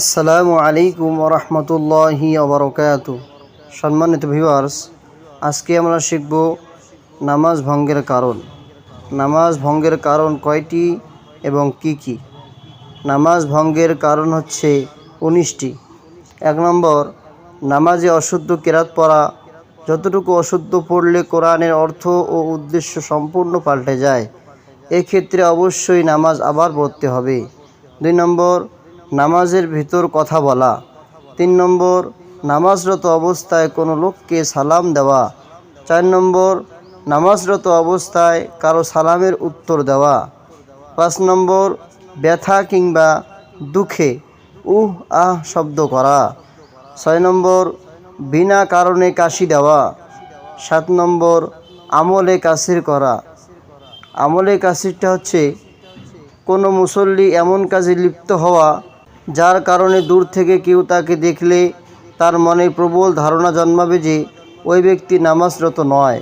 আসসালামু আলাইকুম রহমতুল্লাহি আবরকাত সম্মানিত ভিউয়ার্স আজকে আমরা শিখব নামাজ ভঙ্গের কারণ। নামাজ ভঙ্গের কারণ কয়টি এবং কি কি? নামাজ ভঙ্গের কারণ হচ্ছে উনিশটি। এক নম্বর, নামাজে অশুদ্ধ কেরাত পড়া। যতটুকু অশুদ্ধ পড়লে কোরআনের অর্থ ও উদ্দেশ্য সম্পূর্ণ পাল্টে যায়। এক্ষেত্রে অবশ্যই নামাজ আবার পড়তে হবে। দুই নম্বর নামাজের ভিতর কথা বলা। তিন নম্বর, নামাজরত অবস্থায় কোনো লোককে সালাম দেওয়া। চার নম্বর, নামাজরত অবস্থায় কারও সালামের উত্তর দেওয়া। পাঁচ নম্বর, ব্যথা কিংবা দুঃখে উহ, আহ শব্দ করা। ছয় নম্বর, বিনা কারণে কাশি দেওয়া। সাত নম্বর, আমলে কাসির করা। আমলে কাসিরটা হচ্ছে কোনো মুসল্লি এমন কাজে লিপ্ত হওয়া যার কারণে দূর থেকে কেউ তাকে দেখলে তার মনে প্রবল ধারণা জন্মাবে যে ওই ব্যক্তি নামাজরত নয়।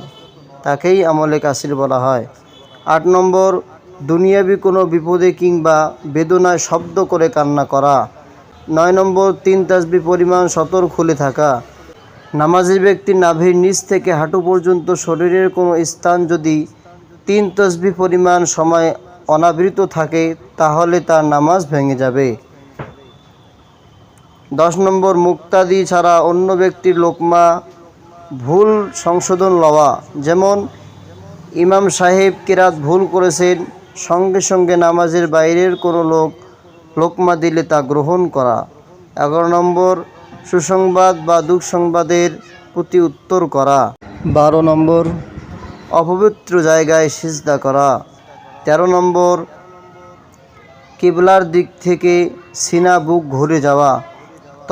তাকেই আমলে কাসির বলা হয়। আট নম্বর, দুনিয়াবি কোনো বিপদে কিংবা বেদনায় শব্দ করে কান্না করা। নয় নম্বর, তিন তাসবি পরিমাণ সতর খুলে থাকা। নামাজি ব্যক্তি নাভির নিচ থেকে হাঁটু পর্যন্ত শরীরের কোনো স্থান যদি তিন তসবি পরিমাণ সময় অনাবৃত থাকে, তাহলে তার নামাজ ভেঙে যাবে। দশ নম্বর, মুক্তাদি ছাড়া অন্য ব্যক্তির লোকমা ভুল সংশোধন লওয়া। যেমন, ইমাম সাহেব কেরাত ভুল করেছেন, সঙ্গে সঙ্গে নামাজের বাইরের কোনো লোক লোকমা দিলে তা গ্রহণ করা। এগারো নম্বর, সুসংবাদ বা দুঃসংবাদের প্রতি উত্তর করা। বারো নম্বর, অপবিত্র জায়গায় সিজদা করা। তেরো নম্বর, কিবলার দিক থেকে সিনা বুক ঘুরে যাওয়া।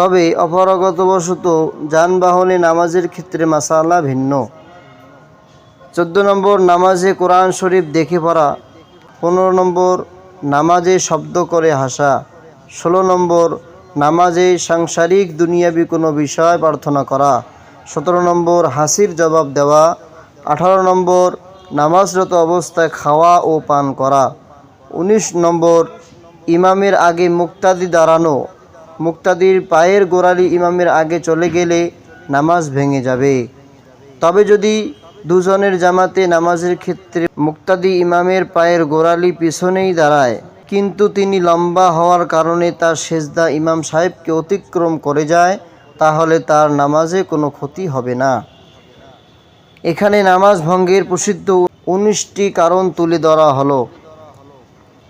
তবে অপরাগতবশত যানবাহনে নামাজের ক্ষেত্রে মাসালা ভিন্ন। চোদ্দ নম্বর, নামাজে কোরআন শরীফ দেখে পড়া। পনেরো নম্বর, নামাজে শব্দ করে হাসা। ষোলো নম্বর, নামাজে সাংসারিক দুনিয়াবি কোনো বিষয় প্রার্থনা করা। সতেরো নম্বর, হাসির জবাব দেওয়া। আঠারো নম্বর, নামাজরত অবস্থায় খাওয়া ও পান করা। উনিশ নম্বর, ইমামের আগে মুক্তাদি দাঁড়ানো। মুক্তাদির পায়ের গোড়ালি ইমামের আগে চলে গেলে নামাজ ভেঙে যাবে। তবে যদি দুজনের জামাতে নামাজের ক্ষেত্রে মুক্তাদি ইমামের পায়ের গোড়ালি পিছনেই দাঁড়ায়, কিন্তু তিনি লম্বা হওয়ার কারণে তার সেজদা ইমাম সাহেবকে অতিক্রম করে যায়, তাহলে তার নামাজে কোনো ক্ষতি হবে না। এখানে নামাজ ভঙ্গের প্রসিদ্ধ উনিশটি কারণ তুলে ধরা হলো।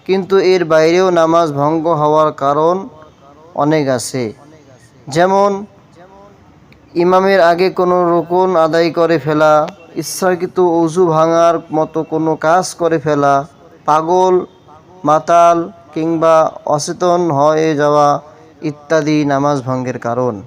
কিন্তু এর বাইরেও নামাজ ভঙ্গ হওয়ার কারণ অনেক আছে। যেমন, ইমামের আগে কোনো রোকন আদায় করে ফেলা ইচ্ছাকৃত অজু ভাঙার মতো কোনো কাজ করে ফেলা, পাগল, মাতাল কিংবা অচেতন হয়ে যাওয়া ইত্যাদি নামাজ ভঙ্গের কারণ।